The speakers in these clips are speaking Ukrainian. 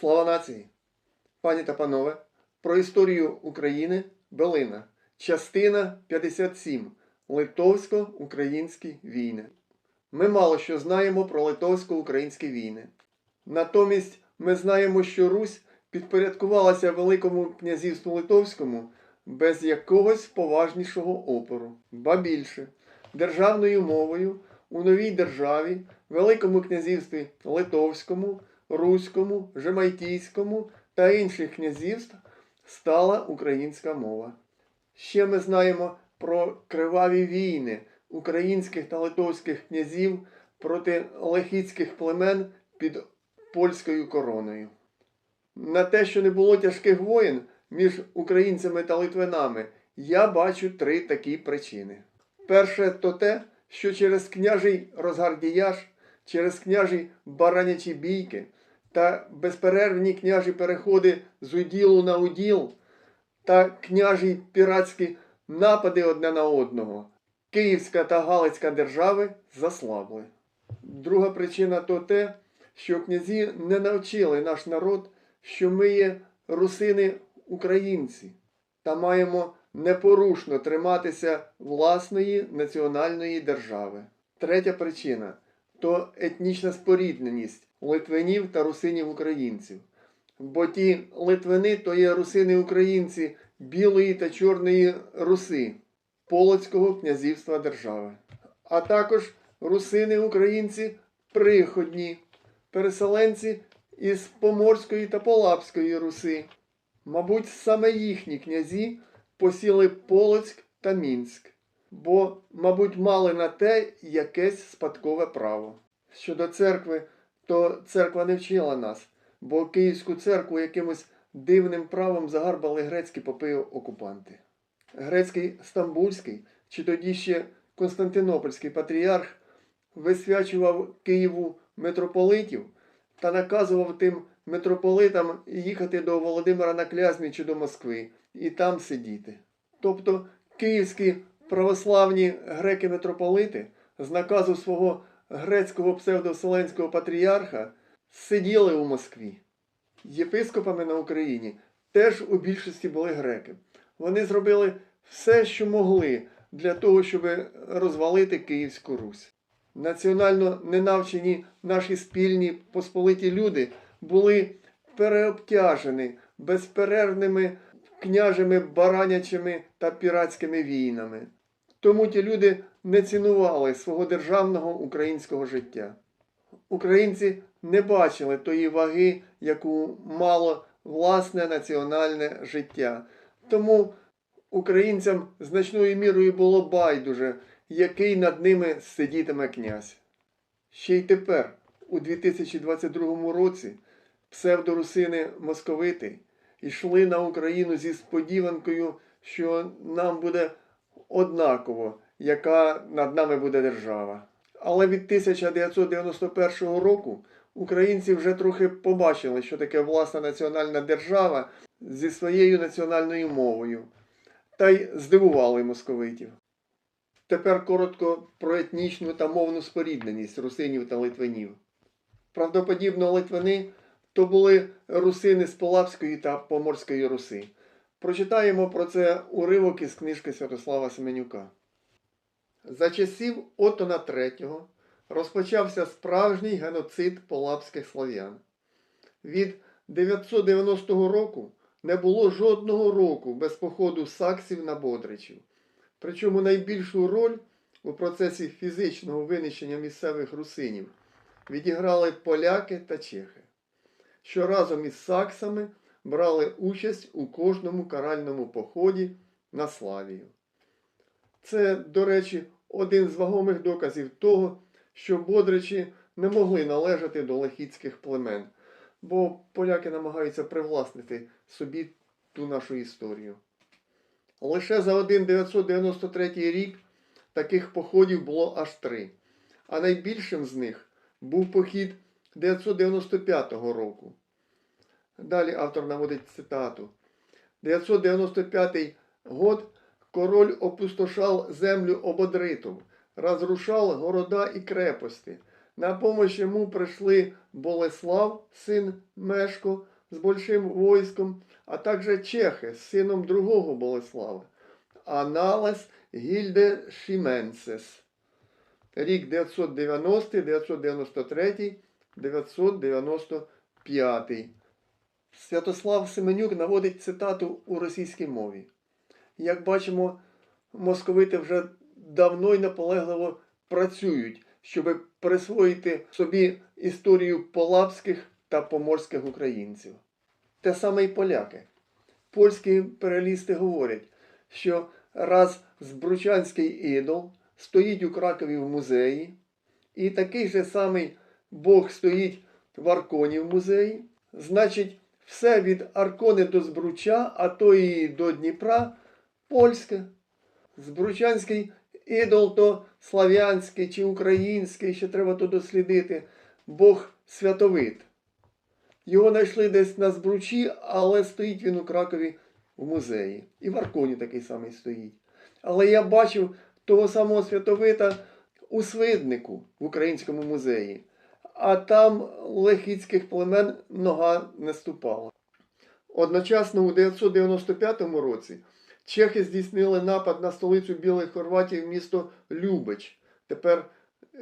Слава нації! Пані та панове, про історію України Белина. Частина 57. Литовсько-українські війни. Ми мало що знаємо про литовсько-українські війни. Натомість ми знаємо, що Русь підпорядкувалася Великому князівству Литовському без якогось поважнішого опору. Ба більше, державною мовою у новій державі, Великому князівстві Литовському, Руському, Жемайтійському та інших князівств стала українська мова. Ще ми знаємо про криваві війни українських та литовських князів проти лехіцьких племен під польською короною. На те, що не було тяжких воєн між українцями та литвинами, я бачу три такі причини. Перше, то те, що через княжий розгардіяж, через княжі баранячі бійки та безперервні княжі переходи з уділу на уділ та княжі піратські напади одне на одного, Київська та Галицька держави заслабли. Друга причина то те, що князі не навчили наш народ, що ми є русини українці та маємо непорушно триматися власної національної держави. Третя причина то етнічна спорідненість литвинів та русинів українців. Бо ті литвини то є русини-українці білої та чорної руси Полоцького князівства держави, а також русини-українці приходні, переселенці із Поморської та Полапської Руси. Мабуть, саме їхні князі посіли Полоцьк та Мінськ, бо, мабуть, мали на те якесь спадкове право. Щодо церкви, то церква не вчила нас, бо Київську церкву якимось дивним правом загарбали грецькі попи окупанти. Грецький Стамбульський чи тоді ще Константинопольський патріарх висвячував Києву митрополитів та наказував тим митрополитам їхати до Володимира на Клязьмі чи до Москви і там сидіти. Тобто київські православні греки-митрополити з наказу свого грецького псевдовселенського патріарха сиділи у Москві. Єпископами на Україні теж у більшості були греки. Вони зробили все, що могли для того, щоб розвалити Київську Русь. Національно ненавчені наші спільні посполиті люди були переобтяжені безперервними княжими баранячими та піратськими війнами. Тому ті люди не цінували свого державного українського життя. Українці не бачили тої ваги, яку мало власне національне життя. Тому українцям значною мірою було байдуже, який над ними сидітиме князь. Ще й тепер, у 2022 році, псевдорусини московити йшли на Україну зі сподіванкою, що нам буде однаково, яка над нами буде держава. Але від 1991 року українці вже трохи побачили, що таке власна національна держава зі своєю національною мовою, та й здивували московитів. Тепер коротко про етнічну та мовну спорідненість русинів та литвинів. Правдоподібно, литвини то були русини з Полапської та Поморської Руси. Прочитаємо про це уривок із книжки Святослава Семенюка. За часів Отона III розпочався справжній геноцид полапських слов'ян. Від 990 року не було жодного року без походу саксів на Бодричів. Причому найбільшу роль у процесі фізичного винищення місцевих русинів відіграли поляки та чехи, що разом із саксами брали участь у кожному каральному поході на Славію. Це, до речі, один з вагомих доказів того, що бодричі не могли належати до лехіцьких племен, бо поляки намагаються привласнити собі ту нашу історію. Лише за один 993 рік таких походів було аж три, а найбільшим з них був похід 995 року. Далі автор наводить цитату. 995 год король опустошал землю ободритов, разрушал города и крепости, На помощь йому прийшли Болеслав, син Мешко, з большим войском, а також чехи з сином другого Болеслава, Аналес Гільде Шіменсес. Рік 990, 993, 995. Святослав Семенюк наводить цитату у російській мові. Як бачимо, московити вже давно й наполегливо працюють, щоб присвоїти собі історію полапських та поморських українців. Те саме й поляки. Польські імперіалісти говорять, що раз Збручанський ідол стоїть у Кракові в музеї, і такий же самий Бог стоїть в Арконі в музеї, значить, все від Аркони до Збруча, а то і до Дніпра польське. Збручанський ідол то слав'янський чи український, ще треба то дослідити. Бог святовит. Його знайшли десь на Збручі, але стоїть він у Кракові в музеї. І в Арконі такий самий стоїть. Але я бачив того самого святовита у Свиднику в Українському музеї. А там лехіцьких племен нога не ступала. Одночасно у 995 році чехи здійснили напад на столицю Білої Хорватії місто Любич, тепер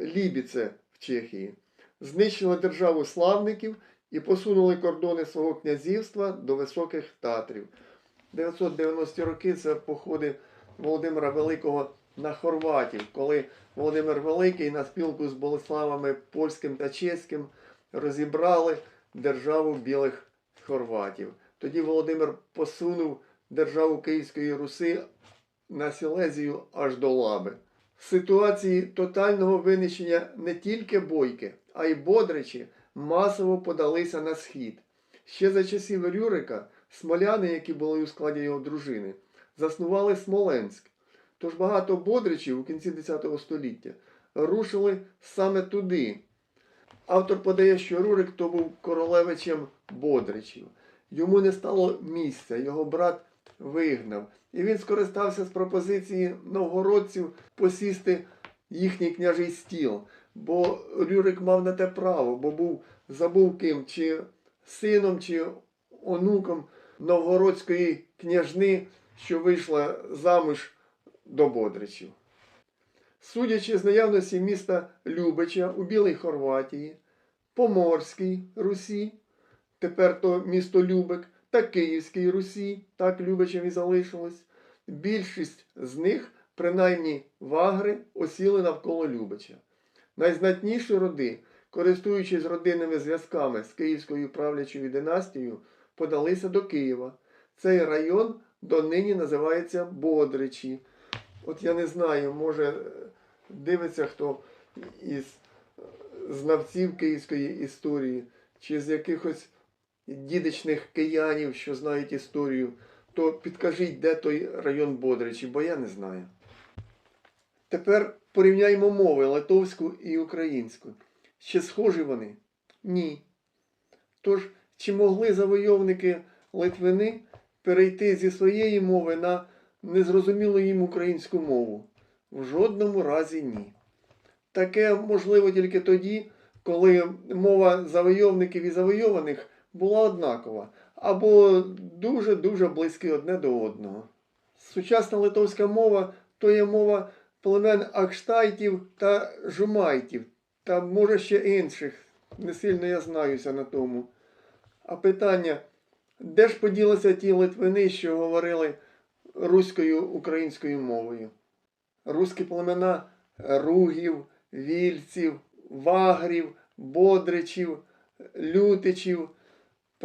Лібіце в Чехії. Знищили державу славників і посунули кордони свого князівства до Високих Татрів. 990-ті роки це походи Володимира Великого на Хорватів, коли Володимир Великий на спілку з Болеславами Польським та Чеським розібрали державу білих хорватів. Тоді Володимир посунув державу Київської Руси на Сілезію аж до Лаби. В ситуації тотального винищення не тільки бойки, а й бодричі масово подалися на схід. Ще за часів Рюрика смоляни, які були у складі його дружини, заснували Смоленськ. Тож багато бодричів у кінці X століття рушили саме туди. Автор подає, що Рурик то був королевичем бодричів. Йому не стало місця, його брат вигнав. І він скористався з пропозиції новгородців посісти їхній княжий стіл. Бо Рюрик мав на те право, бо був забув ким, чи сином, чи онуком новгородської княжни, що вийшла замуж до Бодричів. Судячи з наявності міста Любича у Білій Хорватії, Поморській Русі, тепер то місто Любек, та Київській Русі, так Любичем і залишилось, більшість з них, принаймні вагри, осіли навколо Любича. Найзнатніші роди, користуючись родинними зв'язками з Київською правлячою династією, подалися до Києва. Цей район донині називається Бодричі. От я не знаю, може дивиться хто із знавців київської історії, чи з якихось дідичних киянів, що знають історію, то підкажіть, де той район Бодричі, бо я не знаю. Тепер порівняємо мови литовську і українську. Чи схожі вони? Ні. Тож, чи могли завойовники Литвини перейти зі своєї мови на незрозумілу їм українську мову? В жодному разі ні. Таке можливо тільки тоді, коли мова завойовників і завойованих була однакова, або дуже-дуже близькі одне до одного. Сучасна литовська мова то є мова племен Акштайтів та Жумайтів, та може ще інших. Не сильно я знаюся на тому. А питання, де ж поділися ті литвини, що говорили руською українською мовою? Руські племена ругів, вільців, вагрів, бодричів, лютичів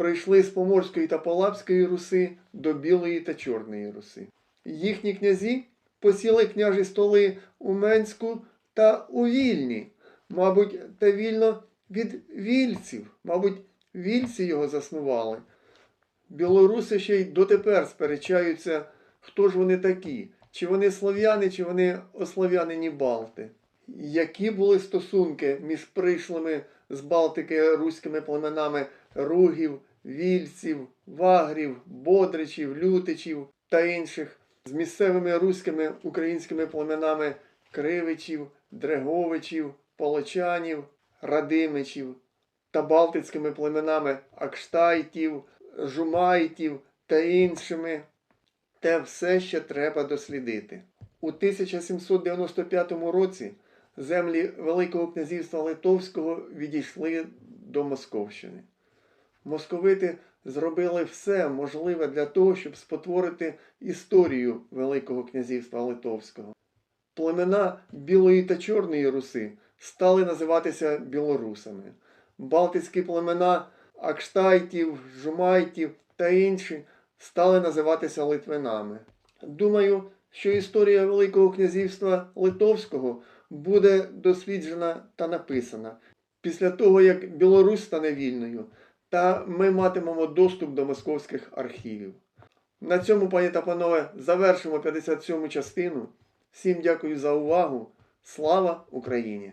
прийшли з Поморської та Полапської Руси до Білої та Чорної Руси. Їхні князі посіли княжі столи у Менську та у Вільні, мабуть, та вільно від вільців, мабуть, вільці його заснували. Білоруси ще й дотепер сперечаються, хто ж вони такі, чи вони слов'яни, чи вони ослов'янені Балти. Які були стосунки між прийшлими з Балтики руськими племенами ругів, вільців, вагрів, бодричів, лютичів та інших, з місцевими руськими українськими племенами кривичів, дреговичів, полочанів, Радимичів та балтицькими племенами Акштайтів, Жумайтів та іншими, те все ще треба дослідити. У 1795 році землі Великого князівства Литовського відійшли до Московщини. Московити зробили все можливе для того, щоб спотворити історію Великого князівства Литовського. Племена Білої та Чорної Руси стали називатися білорусами. Балтицькі племена Акштайтів, Жумайтів та інші стали називатися Литвинами. Думаю, що історія Великого князівства Литовського буде досліджена та написана після того, як Білорусь стане вільною, та ми матимемо доступ до московських архівів. На цьому, пані та панове, завершимо 57 частину. Всім дякую за увагу. Слава Україні!